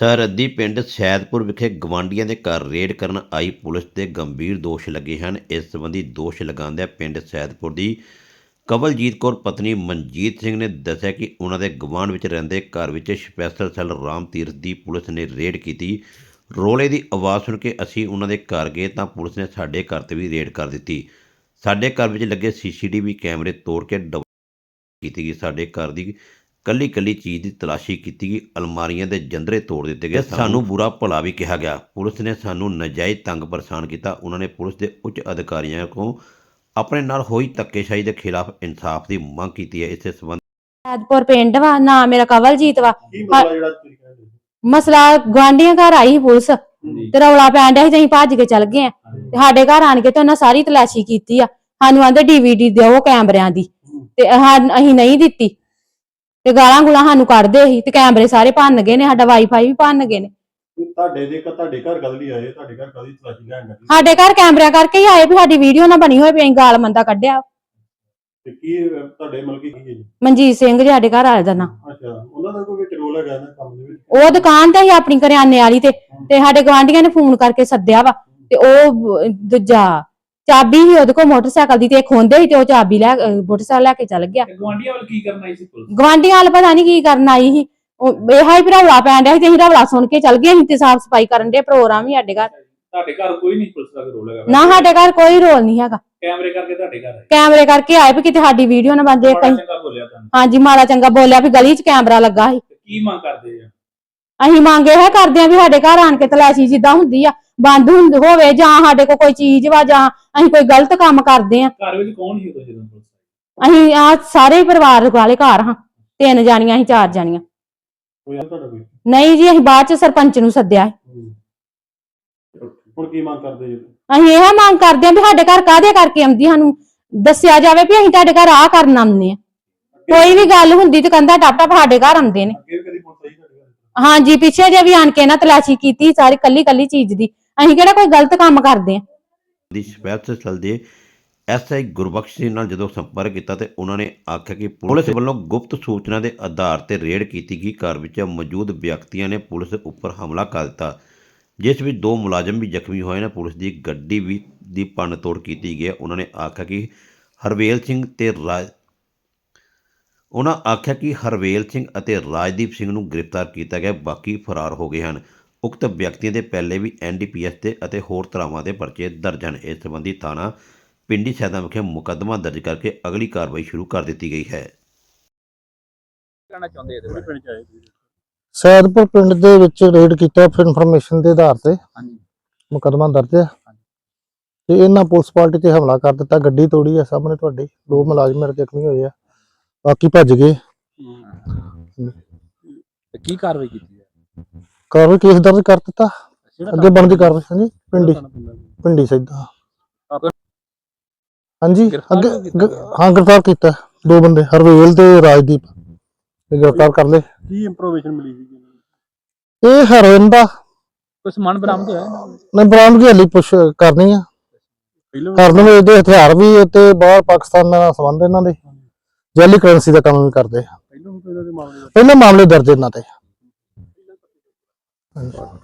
ਸਰਹੱਦੀ ਪਿੰਡ ਸੈਦਪੁਰ ਵਿਖੇ ਗਵਾਂਡੀਆਂ ਦੇ ਘਰ ਰੇਡ ਕਰਨ ਆਈ ਪੁਲਿਸ ਤੇ ਗੰਭੀਰ ਦੋਸ਼ ਲੱਗੇ ਹਨ। ਇਸ ਸੰਬੰਧੀ ਦੋਸ਼ ਲਗਾਉਂਦਿਆਂ ਪਿੰਡ ਸੈਦਪੁਰ ਦੀ ਕਵਲਜੀਤ ਕੌਰ, ਪਤਨੀ ਮਨਜੀਤ ਸਿੰਘ ਨੇ ਦੱਸਿਆ ਕਿ ਉਹਨਾਂ ਦੇ ਗਵਾਂਢ ਵਿੱਚ ਰਹਿੰਦੇ ਘਰ ਵਿੱਚ ਸਪੈਸ਼ਲ ਸੈੱਲ ਰਾਮ ਤੀਰਥ ਦੀ ਪੁਲਿਸ ਨੇ ਰੇਡ ਕੀਤੀ। ਰੋਲੇ ਦੀ ਆਵਾਜ਼ ਸੁਣ ਕੇ ਅਸੀਂ ਉਹਨਾਂ ਦੇ ਘਰ ਗਏ ਤਾਂ ਪੁਲਿਸ ਨੇ ਸਾਡੇ ਘਰ ਤੇ ਵੀ ਰੇਡ ਕਰ ਦਿੱਤੀ। ਸਾਡੇ ਘਰ ਵਿੱਚ ਲੱਗੇ ਸੀਸੀਟੀਵੀ ਕੈਮਰੇ ਤੋੜ ਕੇ ਡਬ ਕੀਤੀ ਗਈ। ਸਾਡੇ ਘਰ ਦੀ ਕੱਲੀ ਕੱਲੀ ਚੀਜ਼ ਦੀ ਤਲਾਸ਼ੀ ਕੀਤੀ ਗਈ ਅਲਮਾਰੀਆਂ ਦੇ ਜੰਦਰੇ ਤੋੜ ਦਿੱਤੇ ਗਏ ਸਾਨੂੰ। ਬੁਰਾ ਭਲਾ ਵੀ ਕਿਹਾ ਗਿਆ। ਪੁਲਿਸ ਨੇ ਸਾਨੂੰ ਨਜਾਇਜ਼ ਤੰਗ ਪਰੇਸ਼ਾਨ ਕੀਤਾ। ਉਹਨਾਂ ਨੇ ਪੁਲਿਸ ਦੇ ਉੱਚ ਅਧਿਕਾਰੀਆਂ ਕੋਲ ਆਪਣੇ ਨਾਲ ਹੋਈ ਧੱਕੇਸ਼ਾਹੀ ਦੇ ਖਿਲਾਫ ਇਨਸਾਫ ਦੀ ਮੰਗ ਕੀਤੀ ਹੈ। ਇਸੇ ਸੰਬੰਧ ਸੈਦਪੁਰ ਪਿੰਡ ਵਾ ਨਾ ਮੇਰਾ ਕਵਲਜੀਤ ਵਾ। ਕੀ ਮਸਲਾ ਜਿਹੜਾ ਤੁਸੀਂ ਕਹਿੰਦੇ ਮਸਲਾ ਗਵਾਂਢੀਆਂ ਘਰ ਆਈ ਸੀ ਪੁਲਿਸ। ਤੇ ਰੌਲਾ ਪੈਣ ਡਿਆ ਸੀ ਤੇ ਅਸੀਂ ਭੱਜ ਕੇ ਚੱਲ ਗਏ ਆ। ਤੇ ਸਾਡੇ ਘਰ ਆਣ ਕੇ ਤੇ ਉਹਨਾਂ ਸਾਰੀ ਤਲਾਸ਼ੀ ਕੀਤੀ ਆ। ਸਾਨੂੰ ਆਂਦੇ ਡੀਵੀਡੀ ਦਿਓ ਕੈਮਰਿਆਂ ਦੀ। ਤੇ ਅਸੀਂ ਨਹੀਂ ਦਿੱਤੀ। ਤੇ ਗਾਲਾਂ ਗੁਲਾਂ ਸਾਨੂੰ ਕੱਢਦੇ ਸੀ ਤੇ ਕੈਮਰੇ ਸਾਰੇ ਭੰਨ ਗਏ ਨੇ ਸਾਡਾ ਵਾਈਫਾਈ ਵੀ ਭੰਨ ਗਏ ਨੇ। ਤੁਹਾਡੇ ਦੇ ਤੁਹਾਡੇ ਘਰ ਗੱਲ ਨਹੀਂ ਆਏ ਤੁਹਾਡੇ ਘਰ ਕਾਦੀ ਤਲਾਸ਼ੀ ਲੈਣ ਲੱਗੇ। ਸਾਡੇ ਘਰ ਕੈਮਰਿਆਂ ਕਰਕੇ ਹੀ ਆਏ ਵੀ ਸਾਡੀ ਵੀਡੀਓ ਨਾ ਬਣੀ ਹੋਏ ਵੀ ਅਸੀਂ ਗਾਲ ਮੰਦਾ ਕੱਢਿਆ। ਤੇ ਕੀ ਅਹ, ਤੁਹਾਡੇ ਮਤਲਬ ਕੀ ਕੀ ਹੈ ਜੀ? ਮਨਜੀਤ ਸਿੰਘ ਜੀ ਸਾਡੇ ਘਰ ਵਾਲੇ ਦਾ ਨਾਂ। ਅੱਛਾ ਉਹਨਾਂ ਦਾ ਕੋਈ ਵਿੱਚ ਰੋਲ ਹੈਗਾ ਨਾ ਕੰਮ ਦੇ ਵਿੱਚ? ਉਹ ਦੁਕਾਨ ਤੇ ਹੀ ਆਪਣੀ ਕਰਿਆਨੇ ਵਾਲੀ ਤੇ ਤੇ ਸਾਡੇ ਗਵਾਂਢੀਆਂ ਨੇ ਫੋਨ ਕਰਕੇ ਸੱਦਿਆ ਵਾ ਤੇ ਉਹ ਬ- ਦੂਜਾ ਚਾਬੀ ਹੀ ਉਹਦੇ ਕੋਲ ਮੋਟਰਸਾਈਕਲ ਦੀ ਤੇ ਖੋਂਦੇ ਸੀ ਤੇ ਉਹ ਚਾਬੀ ਲੈ ਅਹ ਮੋਟਰਸਾਈਕਲ ਲੈ ਕੇ ਚੱਲ ਗਿਆ। ਤੇ ਗੁਆਂਢੀਆਂ ਵੱਲ ਕੀ ਕਰਨ ਆਈ ਸੀ ਪੁਲਿਸ? ਗਵਾਂਢੀਆਂ ਵਾਲ ਪਤਾ ਨਹੀਂ ਕੀ ਕਰਨ ਆਈ ਸੀ। ਉਹ ਇਹ ਹਾਈ ਰੌਲਾ ਪੈਣ ਡਿਆ ਸੀ ਤੇ ਅਸੀਂ ਰੌਲਾ ਸੁਣ ਕੇ ਚੱਲ ਗਏ ਅਸੀਂ ਤੇ ਸਾਫ਼ ਸਫ਼ਾਈ ਕਰਨ ਦੇ ਪ੍ਰੋਗਰਾਮ ਹੀ ਸਾਡੇ ਘਰ। ਤੁਹਾਡੇ ਘਰ ਕੋਈ ਨਹੀਂ ਪੁਲਿਸ ਦਾ ਰੋਲ ਹੈਗਾ? ਨਾ ਸਾਡੇ ਘਰ ਕੋਈ ਰੋਲ ਨਹੀਂ ਹੈਗਾ। ਕੈਮਰੇ ਕਰਕੇ ਤੁਹਾਡੇ ਘਰ ਆਏ? ਕੈਮਰੇ ਕਰਕੇ ਆਏ ਵੀ ਕਿਤੇ ਸਾਡੀ ਵੀਡੀਓ ਨਾ ਬਣ ਜਾਏ ਬੜਾ ਕਹੀਂ। ਚੰਗਾ ਬੋਲਿਆ ਤੁਹਾਨੂੰ? ਹਾਂਜੀ ਮਾੜਾ ਚੰਗਾ ਬੋਲਿਆ ਵੀ ਗਲੀ 'ਚ ਕੈਮਰਾ ਲੱਗਾ ਸੀ। ਤੇ ਕੀ ਮੰਗ ਕਰਦੇ ਆ? ਅਸੀਂ ਮੰਗੇ ਹੈ ਕਰਦੇ ਆ ਵੀ ਸਾਡੇ ਘਰ ਆਣ ਕੇ ਤਲਾਸ਼ੀ ਜਿੱਦਾਂ ਹੁੰਦੀ ਆ। ਬੰਦ ਹੁੰਦ ਹੋਵੇ ਜਾਂ ਸਾਡੇ ਕੋਲ ਕੋਈ ਚੀਜ਼ ਵਾ ਜਾਂ ਅਸੀਂ ਕੋਈ ਗਲਤ ਕੰਮ ਕਰਦੇ ਆ ਘਰ ਵਿੱਚ ਕੌਣ ਸੀ ਉਦੋਂ ਜਦੋਂ ਪੁਲਿਸ ਆਈ? ਅਸੀਂ ਆ ਸਾਰੇ ਹੀ ਪਰਿਵਾਰ ਵਾਲੇ ਘਰ ਹਾਂ। ਤਿੰਨ ਜਾਣੀਆਂ ਅਸੀਂ ਚਾਰ ਜਾਣੀਆਂ। ਕੋਈ ਆ ਤੁਹਾਡਾ ਕੋਈ? ਨਹੀਂ ਜੀ ਅਸੀਂ ਬਾਅਦ ਚ ਸਰਪੰਚ ਨੂੰ ਸੱਦਿਆ। ਹੂੰ। ਹੁਣ ਕੀ ਮੰਗ ਕਰਦੇ ਜੀ? ਅਸੀਂ ਇਹ ਮੰਗ ਕਰਦੇ ਆ ਵੀ ਸਾਡੇ ਘਰ ਕਾਹਦੇ ਕਰਕੇ ਆਉਂਦੀ ਸਾਨੂੰ? ਦੱਸਿਆ ਜਾਵੇ ਵੀ ਅਸੀਂ ਤੁਹਾਡੇ ਘਰ ਆ ਕਰਨ ਆਉਂਦੇ ਆ ਕੋਈ ਵੀ ਗੱਲ ਹੁੰਦੀ ਤੇ ਕੰਧਾ ਟੱਪ ਟੱਪ ਸਾਡੇ ਘਰ ਆਉਂਦੇ ਨੇ। ਅੱਗੇ ਵੀ ਕਦੀ ਪੁਲਿਸ ਆਈ ਤੁਹਾਡੇ ਘਰ? ਹਾਂਜੀ ਪਿੱਛੇ ਜੇ ਵੀ ਆਣ ਕੇ ਨਾ ਤਲਾਸ਼ੀ ਕੀਤੀ ਸਾਰੀ ਕੱਲੀ ਕੱਲੀ ਚੀਜ਼ ਦੀ। ਅਸੀਂ ਕਿਹੜਾ ਕੋਈ ਗਲਤ ਕੰਮ ਕਰਦੇ ਆ ਦੀ ਸਪੈਸ਼ਲ ਸੈੱਲ ਦੇ ਐਸਆਈ ਗੁਰਬਖਸ਼ ਸਿੰਘ ਨਾਲ ਜਦੋਂ ਸੰਪਰਕ ਕੀਤਾ ਤੇ ਉਹਨਾਂ ਨੇ ਆਖਿਆ ਕਿ ਪੁਲਿਸ ਵੱਲੋਂ ਗੁਪਤ ਸੂਚਨਾ ਦੇ ਆਧਾਰ ਤੇ ਰੇਡ ਕੀਤੀ ਗਈ ਘਰ ਵਿੱਚ ਮੌਜੂਦ ਵਿਅਕਤੀਆਂ ਨੇ ਪੁਲਿਸ ਉੱਪਰ ਹਮਲਾ ਕਰ ਦਿੱਤਾ ਜਿਸ ਵਿੱਚ ਦੋ ਮੁਲਾਜ਼ਮ ਵੀ ਜ਼ਖਮੀ ਹੋਏ ਨੇ। ਪੁਲਿਸ ਦੀ ਗੱਡੀ ਵੀ ਦੀ ਭੰਨ ਤੋੜ ਕੀਤੀ ਗਈ ਹੈ। ਉਹਨਾਂ ਨੇ ਆਖਿਆ ਕਿ ਹਰਵੇਲ ਸਿੰਘ ਤੇ ਰਾਜ ਉਹਨਾਂ ਆਖਿਆ ਕਿ ਹਰਵੇਲ ਸਿੰਘ ਅਤੇ ਰਾਜਦੀਪ ਸਿੰਘ ਨੂੰ ਗ੍ਰਿਫਤਾਰ ਕੀਤਾ ਗਿਆ ਬਾਕੀ ਫਰਾਰ ਹੋ ਗਏ ਹਨ। ਉਕਤ ਵਿਅਕਤੀਆਂ ਦੇ ਪਹਿਲੇ ਵੀ ਐਨਡੀਪੀਐਸ ਤੇ ਅਤੇ ਹੋਰ ਧਾਰਾਵਾਂ ਦੇ ਪਰਚੇ ਦਰਜ ਹਨ। ਇਸ ਸੰਬੰਧੀ ਥਾਣਾ ਪਿੰਡੀ ਸੈਦਾ ਵਿਖੇ ਮੁਕੱਦਮਾ ਦਰਜ ਕਰਕੇ ਅਗਲੀ ਕਾਰਵਾਈ ਸ਼ੁਰੂ ਕਰ ਦਿੱਤੀ ਗਈ ਹੈ। ਚਾਹੁੰਦੇ ਇਹਦੇ ਪਿੰਡ? ਸੈਦਪੁਰ ਪਿੰਡ ਦੇ ਵਿੱਚ ਰੇਡ ਕੀਤਾ ਫਿਰ ਇਨਫੋਰਮੇਸ਼ਨ ਦੇ ਆਧਾਰ ਤੇ ਹਾਂਜੀ। ਮੁਕਦਮਾ ਦਰਜ ਹੈ। ਤੇ ਇਹਨਾਂ ਪੁਲਿਸ ਪਾਰਟੀ ਤੇ ਹਮਲਾ ਕਰ ਦਿੱਤਾ। ਗੱਡੀ ਤੋੜੀ ਆ ਸਾਹਮਣੇ ਤੁਹਾਡੀ ਦੋ ਮੁਲਾਜ਼ਮ ਮੇਰੇ ਜ਼ਖਮੀ ਹੋਏ ਆ। ਬਾਕੀ ਭੱਜ ਗਏ। ਤੇ ਕੀ ਕਾਰਵਾਈ ਕੀਤੀ? ਹੈ ਕਾਰਵਾਈ ਕੇਸ ਦਰਜ ਕਰ ਦਿੱਤਾ। ਅੱਗੇ ਬਣਦੀ ਕਾਰਵਾਈ ਹਾਂਜੀ ਪਿੰਡੀ। ਪਿੰਡੀ ਸਿੱਧਾ ਹਾਂਜੀ ਅੱਗੇ ਗ- ਹਾਂ ਗ੍ਰਿਫਤਾਰ ਕੀਤਾ ਦੋ ਬੰਦੇ ਹਰਵੇਲ ਤੇ ਰਾਜਦੀਪ। ਇਹ ਗ੍ਰਿਫਤਾਰ ਕਰ ਲਏ। ਕੀ ਇੰਪਰੋਵੇਸ਼ਨ ਮਿਲੀ ਸੀ ਇਹਨਾਂ ਨੂੰ? ਇਹ ਹੈਰੋਇਨ ਦਾ। ਕੋਈ ਸਮਾਨ ਬਰਾਮਦ ਹੋਇਆ ਮੈਂ ਬਰਾਮਦਗੀ ਹਾਲੀ ਪੁੱਛ ਕਰਨੀ ਆ। ਪਹਿਲਾਂ ਕਰਨ ਨੂੰ ਇਹਦੇ ਹਥਿਆਰ ਵੀ ਤੇ ਬਾਹਰ ਪਾਕਿਸਤਾਨ ਨਾਲ ਸੰਬੰਧ ਇਹਨਾਂ ਦੇ। ਜੈਲੀ ਕਰੰਸੀ ਦਾ ਕੰਮ ਵੀ ਕਰਦੇ ਆ। ਪਹਿਲਾਂ ਵੀ ਕੋਈ ਇਹਨਾਂ ਦੇ? ਮਾਮਲੇ ਪਹਿਲੇ ਮਾਮਲੇ ਦਰਜ ਇਹਨਾਂ ਤੇ ਹਾਂਜੀ।